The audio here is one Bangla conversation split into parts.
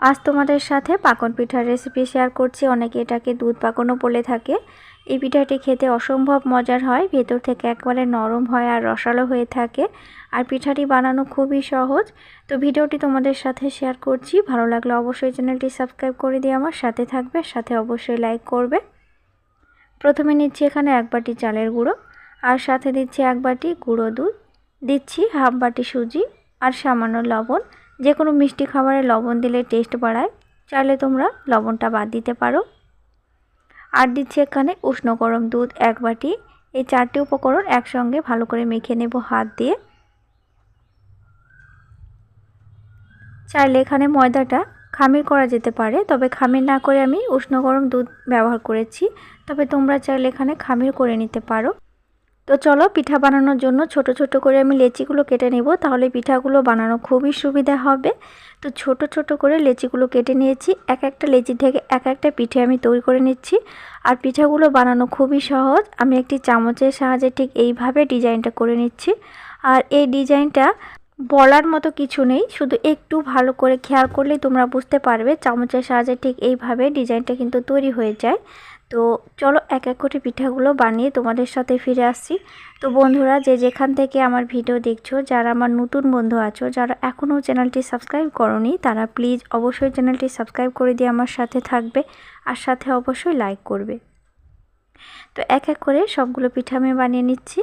আজ তোমাদের সাথে পাকন পিঠার রেসিপি শেয়ার করছি। অনেকে এটাকে দুধ পাকনও বলে থাকে। এই পিঠাটি খেতে অসম্ভব মজার হয়, ভেতর থেকে একবারে নরম হয় আর রসালো হয়ে থাকে। আর পিঠাটি বানানো খুবই সহজ। তো ভিডিওটি তোমাদের সাথে শেয়ার করছি। ভালো লাগলে অবশ্যই চ্যানেলটি সাবস্ক্রাইব করে দিয়ে আমার সাথে থাকবে। সাথে অবশ্যই লাইক করবে। প্রথমে নিচ্ছি এখানে এক বাটি চালের গুঁড়ো। আর সাথে দিচ্ছি এক বাটি গুঁড়ো দুধ। দিচ্ছি হাফ বাটি সুজি আর সামান্য লবণ। যে কোনো মিষ্টি খাবারে লবণ দিলে টেস্ট বাড়ায়। চাইলে তোমরা লবণটা বাদ দিতে পারো। আর দিচ্ছি এখানে উষ্ণ গরম দুধ এক বাটি। এই চারটি উপকরণ একসঙ্গে ভালো করে মেখে নেব হাত দিয়ে। চাইলে এখানে ময়দাটা খামির করা যেতে পারে, তবে খামির না করে আমি উষ্ণ গরম দুধ ব্যবহার করেছি। তবে তোমরা চাইলে এখানে খামির করে নিতে পারো। তো চলো পিঠা বানানোর জন্য ছোট ছোট করে আমি লেচিগুলো কেটে নেব, তাহলে পিঠাগুলো বানানো খুবই সুবিধা হবে। তো ছোট ছোট করে লেচিগুলো কেটে নিয়েছি, এক একটা লেচি থেকে এক একটা পিঠে আমি তৈরি করে নিচ্ছি। আর পিঠাগুলো বানানো খুবই সহজ, আমি একটি চামচের সাহায্যে ঠিক এইভাবে ডিজাইনটা করে নিচ্ছি। আর এই ডিজাইনটা বলার মতো কিছু নেই, শুধু একটু ভালো করে খেয়াল করলেই তোমরা বুঝতে পারবে, চামচের সাহায্যে ঠিক এইভাবে ডিজাইনটা কিন্তু তৈরি হয়ে যায়। তো চলো এক এক করে পিঠাগুলো বানিয়ে তোমাদের সাথে ফিরে আসছি। তো বন্ধুরা, যে যেখান থেকে আমার ভিডিও দেখছ, যারা আমার নতুন বন্ধু আছো, যারা এখনও চ্যানেলটি সাবস্ক্রাইব করনি, তারা প্লিজ অবশ্যই চ্যানেলটি সাবস্ক্রাইব করে দিয়ে আমার সাথে থাকবে আর সাথে অবশ্যই লাইক করবে। তো এক এক করে সবগুলো পিঠা আমি বানিয়ে নিচ্ছি।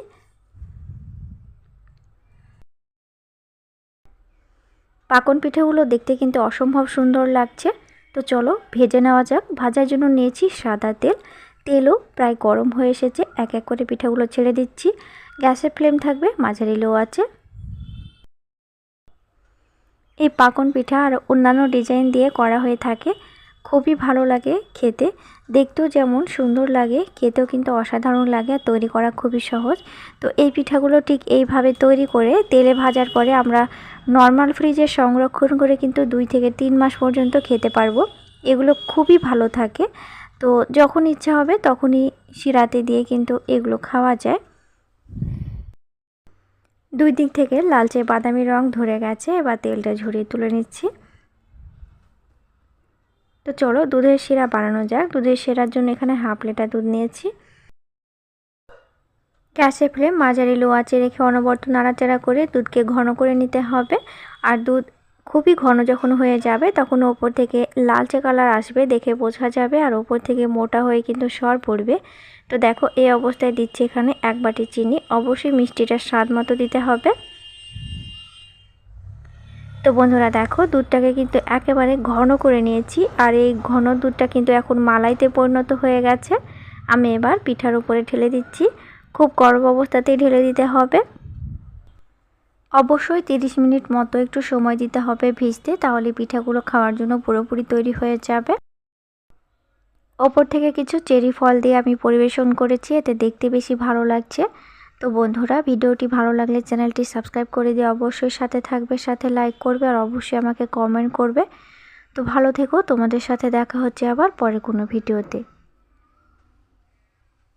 পাকন পিঠেগুলো দেখতে কিন্তু অসম্ভব সুন্দর লাগছে। তো চলো ভেজে নেওয়া যাক। ভাজার জন্য নিয়েছি সাদা তেল। তেলও প্রায় গরম হয়ে এসেছে। এক এক করে পিঠাগুলো ছেড়ে দিচ্ছি। গ্যাসের ফ্লেম থাকবে, মাঝারি লো আছে। এই পাকন পিঠা আর অন্যান্য ডিজাইন দিয়ে করা হয়ে থাকে। খুবই ভালো লাগে খেতে। দেখতেও যেমন সুন্দর লাগে, খেতেও কিন্তু অসাধারণ লাগে আর তৈরি করা খুবই সহজ। তো এই পিঠাগুলো ঠিক এইভাবে তৈরি করে তেলে ভাজার পরে আমরা নর্মাল ফ্রিজে সংরক্ষণ করে কিন্তু দুই থেকে তিন মাস পর্যন্ত খেতে পারব। এগুলো খুবই ভালো থাকে। তো যখন ইচ্ছা হবে তখনই শিরাতে দিয়ে কিন্তু এগুলো খাওয়া যায়। দুই দিক থেকে লালচে বাদামি রং ধরে গেছে, এবার তেলটা ঝরিয়ে তুলে নিচ্ছি। তো চলো দুধের শিরা বানানো যাক। দুধের শিরার জন্য এখানে হাফ লিটার দুধ নিয়েছি। গ্যাসের ফ্লেম, মাঝারি লো আঁচে রেখে অনবর্ত নাড়াচাড়া করে দুধকে ঘন করে নিতে হবে। আর দুধ খুবই ঘন যখন হয়ে যাবে, তখন ওপর থেকে লালচে কালার আসবে, দেখে বোঝা যাবে। আর ওপর থেকে মোটা হয়ে কিন্তু সর পড়বে। তো দেখো, এই অবস্থায় দিচ্ছে এখানে এক বাটি চিনি। অবশ্যই মিষ্টিটা স্বাদ মতো দিতে হবে। তো বন্ধুরা দেখো, দুধটাকে কিন্তু একেবারে ঘন করে নিয়েছি। আর এই ঘন দুধটা কিন্তু এখন মালাইতে পরিণত হয়ে গেছে। আমি এবার পিঠার উপরে ঢেলে দিচ্ছি। খুব গরম অবস্থাতেই ঢেলে দিতে হবে। অবশ্যই তিরিশ মিনিট মতো একটু সময় দিতে হবে ভিজতে, তাহলে পিঠাগুলো খাওয়ার জন্য পুরোপুরি তৈরি হয়ে যাবে। ওপর থেকে কিছু চেরি ফল দিয়ে আমি পরিবেশন করেছি, এতে দেখতে বেশি ভালো লাগছে। তো বন্ধুরা, ভিডিওটি ভালো লাগলে চ্যানেলটি সাবস্ক্রাইব করে দিয়ে অবশ্যই সাথে থাকবে, সাথে লাইক করবে আর অবশ্যই আমাকে কমেন্ট করবে। তো ভালো থেকো, তোমাদের সাথে দেখা হচ্ছে আবার পরে কোনো ভিডিওতে।